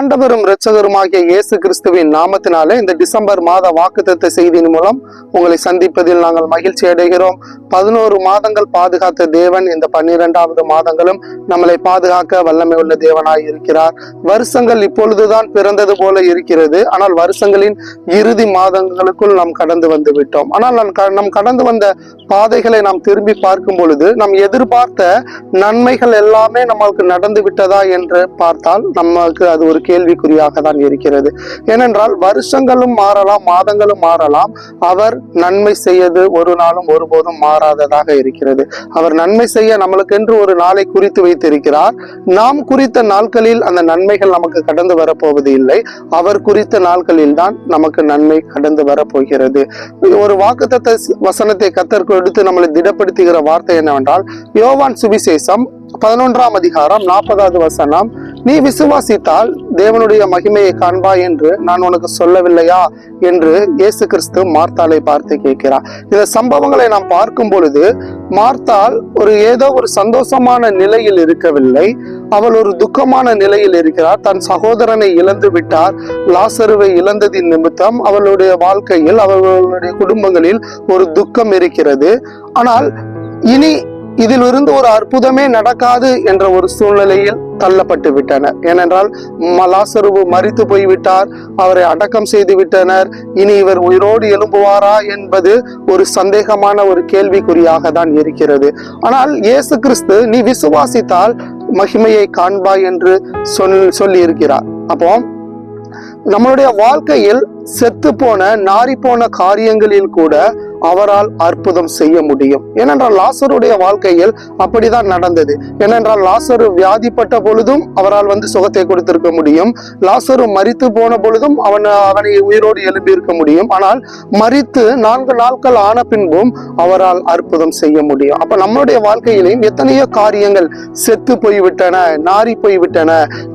ஆண்டவரும் இரட்சகருமாகிய இயேசு கிறிஸ்துவின் நாமத்தினாலே இந்த டிசம்பர் மாத வாக்குத்தத்த செய்தியின் மூலம் உங்களை சந்திப்பதில் நாங்கள் மகிழ்ச்சி அடைகிறோம். பதினோரு மாதங்கள் பாதுகாத்த தேவன் இந்த பன்னிரெண்டாவது மாதங்களும் நம்மளை பாதுகாக்க வல்லமை உள்ள தேவனாய் இருக்கிறார். வருஷங்கள் இப்பொழுதுதான் பிறந்தது போல இருக்கிறது. ஆனால் வருஷங்களின் இறுதி மாதங்களுக்குள் நாம் கடந்து வந்து விட்டோம். ஆனால் நாம் க- நம் கடந்து வந்த பாதைகளை நாம் திரும்பி பார்க்கும் பொழுது நாம் எதிர்பார்த்த நன்மைகள் எல்லாமே நம்மளுக்கு நடந்து விட்டதா என்று பார்த்தால் நமக்கு அது ஒரு கேள்விக்குறியாக தான் இருக்கிறது. ஏனென்றால் வருஷங்களும் மாறலாம் மாதங்களும் மாறலாம். அவர் நன்மை செய்யது ஒரு நாளும் ஒருபோதும் மாறாததாக இருக்கிறது. அவர் நன்மை செய்ய நம்மளுக்கென்று ஒரு நாளை குறித்து வைத்திருக்கிறார். நாம் குறித்த நாட்களில் அந்த நன்மைகள் நமக்கு கடந்து வரப்போவது இல்லை. அவர் குறித்த நாட்களில் தான் நமக்கு நன்மை கடந்து வரப்போகிறது. ஒரு வாக்குத்தத்த வசனத்தை கத்தர் கொடுத்து நம்மளை திடப்படுத்துகிற வார்த்தை என்னவென்றால் யோவான் சுவிசேஷம் பதினொன்றாம் அதிகாரம் நாற்பதாவது வசனம் நீ விசுவாசித்தால் தேவனுடைய மகிமையை காண்பாய் என்று நான் உனக்கு சொல்லவில்லையா என்று இயேசு கிறிஸ்து மார்த்தாலை பார்த்து கேட்கிறார். இந்த சம்பவங்களை நாம் பார்க்கும் பொழுது மார்த்தாள் ஒரு ஏதோ ஒரு சந்தோஷமான நிலையில் இருக்கவில்லை. அவள் ஒரு துக்கமான நிலையில் இருக்கிறார். தன் சகோதரனை இழந்து விட்டார். லாசருவை இழந்ததின் நிமித்தம் அவளுடைய வாழ்க்கையில் அவர்களுடைய குடும்பங்களில் ஒரு துக்கம் இருக்கிறது. ஆனால் இனி இதிலிருந்து ஒரு அற்புதமே நடக்காது என்ற ஒரு சூழ்நிலையில் தள்ளப்பட்டு விட்டனர். ஏனென்றால் மலாசருவு லாசருவு மரித்து போய்விட்டார். அவரை அடக்கம் செய்து விட்டனர். இனி இவர் உயிரோடு எழும்புவாரா என்பது ஒரு சந்தேகமான ஒரு கேள்விக்குறியாக தான் இருக்கிறது. ஆனால் இயேசு கிறிஸ்து நீ விசுவாசித்தால் மகிமையை காண்பாய் என்று சொல் சொல்லி இருக்கிறார் அப்போ நம்மளுடைய வாழ்க்கையில் செத்து போன நாரி போன காரியங்களில் கூட அவரால் அற்புதம் செய்ய முடியும். ஏனென்றால் லாசருடைய வாழ்க்கையில் அப்படிதான் நடந்தது. ஏனென்றால் லாசரு வியாதிப்பட்ட பொழுதும் அவரால் வந்து சுகத்தை கொடுத்திருக்க முடியும். லாசரு மறித்து போன பொழுதும் அவன் அவனை உயிரோடு எழுப்பியிருக்க முடியும். ஆனால் மறித்து நான்கு நாட்கள் ஆன பின்பும் அவரால் அற்புதம் செய்ய முடியும். அப்ப நம்மளுடைய வாழ்க்கையிலையும் எத்தனையோ காரியங்கள் செத்து போய்விட்டன நாரி போய்விட்டன.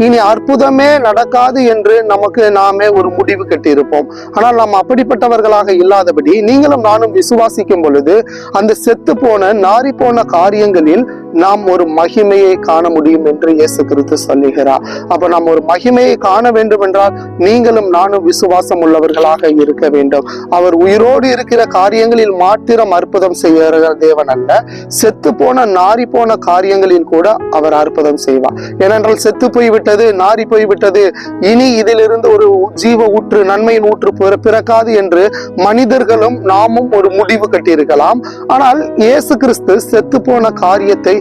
இனி அற்புதமே நடக்காது என்று நமக்கு நாமே ஒரு முடிவு கட்டியிருப்போம். ஆனால் நாம் அப்படிப்பட்டவர்களாக இல்லாதபடி நீங்களும் நானும் விசுவாசிக்கும் பொழுது அந்த செத்து போன நாரி போன காரியங்களில் நாம் ஒரு மகிமையை காண முடியும் என்று இயேசு கிறிஸ்து சொல்லுகிறார். அப்ப நாம் ஒரு மகிமையை காண வேண்டும் என்றால் நீங்களும் நானும் விசுவாசம் உள்ளவர்களாக இருக்க வேண்டும். அவர் உயிரோடு இருக்கிற காரியங்களில் மாத்திரம் அற்புதம் செய்கிற தேவன் அல்ல. செத்து போன நாரி போன காரியங்களில் கூட அவர் அற்புதம் செய்வார். ஏனென்றால் செத்து போய்விட்டது நாரி போய்விட்டது இனி இதிலிருந்து ஒரு ஜீவ ஊற்று நன்மையின் ஊற்று பிற- பிறக்காது என்று மனிதர்களும் நாமும் ஒரு முடிவு கட்டியிருக்கலாம். ஆனால் இயேசு கிறிஸ்து செத்து போன காரியத்தை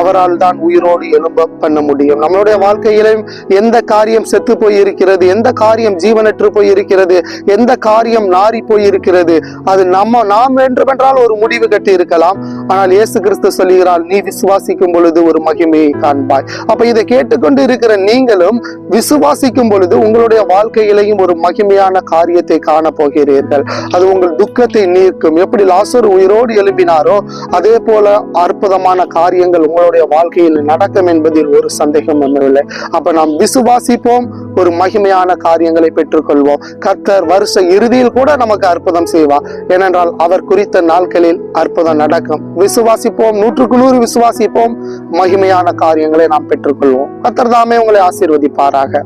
அவரால் தான் உயிரோடு எழும்ப பண்ண முடியும். நம்மளுடைய வாழ்க்கையிலும் எந்த காரியம் செத்து போய் இருக்கிறது எந்த காரியம் ஜீவனற்று போய் இருக்கிறது எந்த காரியம் நாரி போய் இருக்கிறது அது நம்ம நாம் வேண்டுமென்றால் ஒரு முடிவு கட்டி இருக்கலாம் ஆனால் இயேசு கிறிஸ்து சொல்லுகிறார் நீ விசுவாசிக்கும் பொழுது ஒரு மகிமையை காண்பாய். அப்ப இதை கேட்டுக்கொண்டு இருக்கிற நீங்களும் விசுவாசிக்கும் பொழுது உங்களுடைய வாழ்க்கையிலையும் ஒரு மகிமையான காரியத்தை காண போகிறீர்கள். அது உங்கள் துக்கத்தை நீக்கும் எப்படி லாசர் உயிரோடு எழுப்பினாரோ அதே போல அற்புதமான காரியங்கள் உங்கள் உங்களுடைய வாழ்க்கையில் நடக்கும் என்பதில் ஒரு சந்தேகம் ஒன்றுமில்லை அப்ப நாம் விசுவாசிப்போம் ஒரு மகிமையான காரியங்களை பெற்றுக்கொள்வோம். கர்த்தர் வருஷ இறுதியில் கூட நமக்கு அற்புதம் செய்வார். ஏனென்றால் அவர் குறித்த நாட்களில் அற்புதம் நடக்கும். விசுவாசிப்போம் நூற்றுக்கு நூறு விசுவாசிப்போம் மகிமையான காரியங்களை நாம் பெற்றுக்கொள்வோம். கர்த்தர் தாமே உங்களை ஆசீர்வதிப்பாராக.